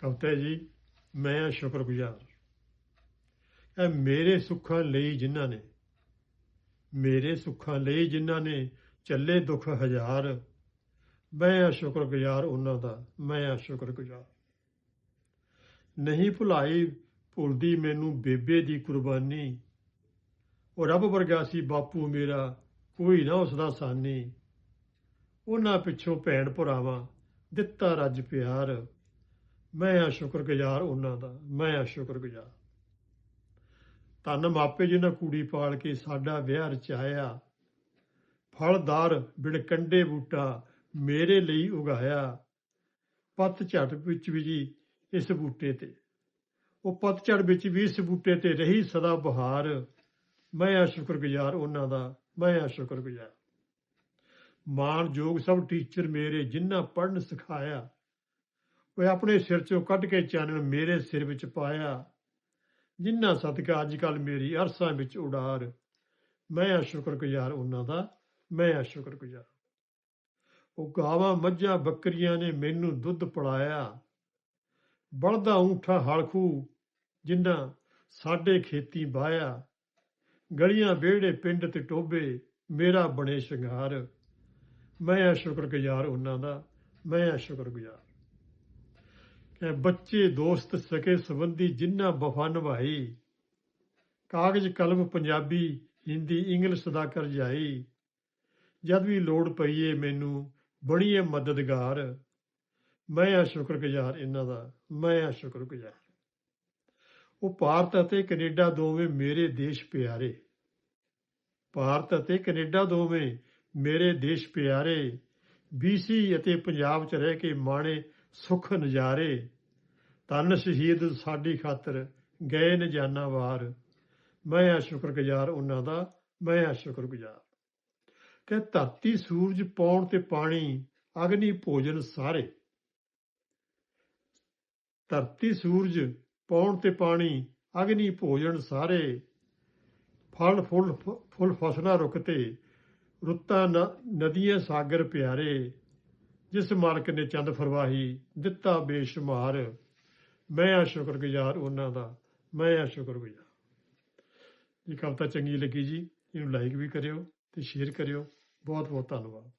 ਕਵਤਾ ਜੀ, ਮੈਂ ਸ਼ੁਕਰਗੁਜ਼ਾਰ ਇਹ ਮੇਰੇ ਸੁੱਖਾਂ ਲਈ ਜਿਨ੍ਹਾਂ ਨੇ, ਮੇਰੇ ਸੁੱਖਾਂ ਲਈ ਜਿਨ੍ਹਾਂ ਨੇ ਚੱਲੇ ਦੁੱਖ ਹਜ਼ਾਰ, ਮੈਂ ਆ ਸ਼ੁਕਰਗੁਜ਼ਾਰ ਉਹਨਾਂ ਦਾ, ਮੈਂ ਆ ਸ਼ੁਕਰਗੁਜ਼ਾਰ ਨਹੀਂ ਭੁਲਾਈ ਭੁੱਲਦੀ ਮੈਨੂੰ ਬੇਬੇ ਦੀ ਕੁਰਬਾਨੀ, ਉਹ ਰੱਬ ਵਰਗਾ ਸੀ ਬਾਪੂ ਮੇਰਾ, ਕੋਈ ਨਾ ਉਸ ਦਾ ਸਾਨੀ। ਉਹਨਾਂ ਪਿੱਛੋਂ ਭੈਣ ਭਰਾਵਾਂ, ਦਿੱਤਾ ਰੱਜ ਪਿਆਰ। ਮੈਂ ਆ ਸ਼ੁਕਰਗੁਜ਼ਾਰ ਉਹਨਾਂ ਦਾ, ਮੈਂ ਆ ਸ਼ੁਕਰਗੁਜ਼ਾਰ। ਧੰਨ ਮਾਪੇ ਜਿਨ੍ਹਾਂ ਕੁੜੀ ਪਾਲ ਕੇ ਸਾਡਾ ਵਿਆਹ ਰਚਾਇਆ, ਫਲਦਾਰ ਬਿੜਕੰਡੇ ਬੂਟਾ ਮੇਰੇ ਲਈ ਉਗਾਇਆ, ਪੱਤ ਝੜ ਵਿੱਚ ਵੀ ਜੀ ਇਸ ਬੂਟੇ ਤੇ। ਉਹ ਪਤਝੜ ਵਿੱਚ ਵੀ ਇਸ ਬੂਟੇ ਤੇ ਰਹੀ ਸਦਾ ਬਹਾਰ। ਮੈਂ ਆ ਸ਼ੁਕਰਗੁਜ਼ਾਰ ਉਹਨਾਂ ਦਾ, ਮੈਂ ਆ ਸ਼ੁਕਰਗੁਜ਼ਾਰ। ਮਾਣਯੋਗ ਸਭ ਟੀਚਰ ਮੇਰੇ ਜਿਨ੍ਹਾਂ ਪੜ੍ਹਨ ਸਿਖਾਇਆ ਉਹ ਆਪਣੇ ਸਿਰ ਚੋਂ ਕੱਢ ਕੇ ਚਾਨਣ ਮੇਰੇ ਸਿਰ ਵਿੱਚ ਪਾਇਆ। ਜਿੰਨਾ ਸਦਕਾ ਅੱਜ ਕੱਲ ਮੇਰੀ ਅਰਸਾਂ ਵਿੱਚ ਉਡਾਰ। ਮੈਂ ਆ ਸ਼ੁਕਰਗੁਜ਼ਾਰ ਉਹਨਾਂ ਦਾ, ਮੈਂ ਆ ਸ਼ੁਕਰਗੁਜ਼ਾਰ। ਉਹ ਗਾਵਾਂ ਮੱਝਾਂ ਬੱਕਰੀਆਂ ਨੇ ਮੈਨੂੰ ਦੁੱਧ ਪਿਲਾਇਆ। ਬਲਦਾ ਊਠਾ ਹਲਖੂ, ਜਿੰਨਾ ਸਾਡੇ ਖੇਤੀ ਬਾਇਆ। ਗਲੀਆਂ ਵਿਹੜੇ, ਪਿੰਡ ਤੇ ਟੋਬੇ ਮੇਰਾ ਬਣੇ ਸ਼ਿੰਗਾਰ। ਮੈਂ ਆ ਸ਼ੁਕਰਗੁਜ਼ਾਰ ਉਹਨਾਂ ਦਾ, ਮੈਂ ਆ ਸ਼ੁਕਰਗੁਜ਼ਾਰ। ਬੱਚੇ, ਦੋਸਤ, ਸਕੇ ਸੰਬੰਧੀ ਜਿਨ੍ਹਾਂ ਵਫਾ ਨਿਭਾਈ ਕਾਗਜ਼, ਕਲਮ, ਪੰਜਾਬੀ, ਹਿੰਦੀ, ਇੰਗਲਿਸ਼ ਦਾ ਕਰਜਾਈ, ਜਦ ਵੀ ਲੋੜ ਪਈਏ ਮੈਨੂੰ ਬੜੀਏ ਮਦਦਗਾਰ। ਮੈਂ ਆ ਸ਼ੁਕਰਗੁਜ਼ਾਰ ਇਹਨਾਂ ਦਾ, ਮੈਂ ਆ ਸ਼ੁਕਰਗੁਜ਼ਾਰ। ਉਹ ਭਾਰਤ ਅਤੇ ਕੈਨੇਡਾ ਦੋਵੇਂ ਮੇਰੇ ਦੇਸ਼ ਪਿਆਰੇ। ਭਾਰਤ ਅਤੇ ਕੈਨੇਡਾ ਦੋਵੇਂ ਮੇਰੇ ਦੇਸ਼ ਪਿਆਰੇ। ਬੀਸੀ ਅਤੇ ਪੰਜਾਬ ਚ ਰਹਿ ਕੇ ਮਾਣੇ ਸੁਖ ਨਜ਼ਾਰੇ ਤਨ ਸ਼ਹੀਦ ਸਾਡੀ ਖਾਤਰ ਗਏ ਨ ਵਾਰ। ਮੈਂ ਆ ਸ਼ੁਕਰਗੁਜ਼ਾਰ ਉਹਨਾਂ ਦਾ, ਮੈਂ ਆ ਸ਼ੁਕਰਗੁਜ਼ਾਰ। ਕਿ ਧਰਤੀ ਸੂਰਜ ਪੌਣ ਤੇ ਪਾਣੀ, ਅਗਨੀ ਭੋਜਨ ਸਾਰੇ। ਧਰਤੀ ਸੂਰਜ ਪੌਣ ਤੇ ਪਾਣੀ, ਅਗਨੀ ਭੋਜਨ ਸਾਰੇ। ਫਲ ਫੁੱਲ ਫੁੱਲ ਫਸਲਾਂ ਰੁਕਤੇ, ਰੁੱਤਾਂ ਨ- ਨਦੀਆਂ ਸਾਗਰ ਪਿਆਰੇ। ਜਿਸ ਮਾਲਕ ਨੇ ਚੰਦ ਫਰਵਾਹੀ ਦਿੱਤਾ ਬੇਸ਼ੁਮਾਰ, ਮੈਂ ਆ ਸ਼ੁਕਰਗੁਜ਼ਾਰ ਉਹਨਾਂ ਦਾ, ਮੈਂ ਆ ਸ਼ੁਕਰਗੁਜ਼ਾਰ। ਇਹ ਕਵਿਤਾ ਚੰਗੀ ਲੱਗੀ ਜੀ, ਇਹਨੂੰ ਲਾਈਕ ਵੀ ਕਰਿਓ ਤੇ ਸ਼ੇਅਰ ਕਰਿਓ। ਬਹੁਤ ਬਹੁਤ ਧੰਨਵਾਦ।